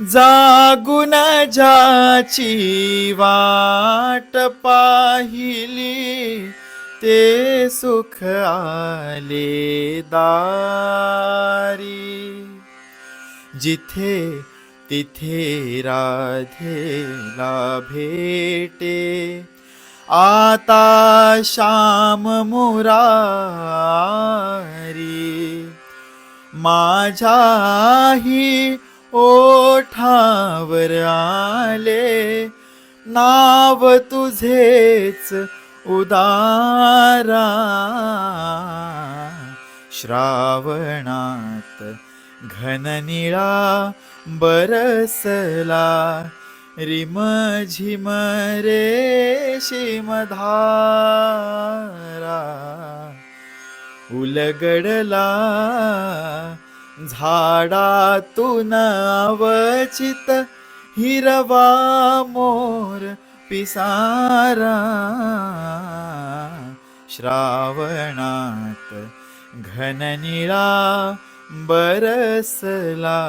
जागुन ज्याची वाट पाहिली ते सुख आले दारी. जिथे तिथे राधेला भेटे आता श्याम मुरारी. माझ्याही ओठावर आले. नाव तुझेच उदारा. श्रावणात घननिळा बरसला. रिम झिम रेशीम धारा उलगडला झाडातून अवचित हिरवा मोर पिसारा. श्रावणात घननिळा बरसला.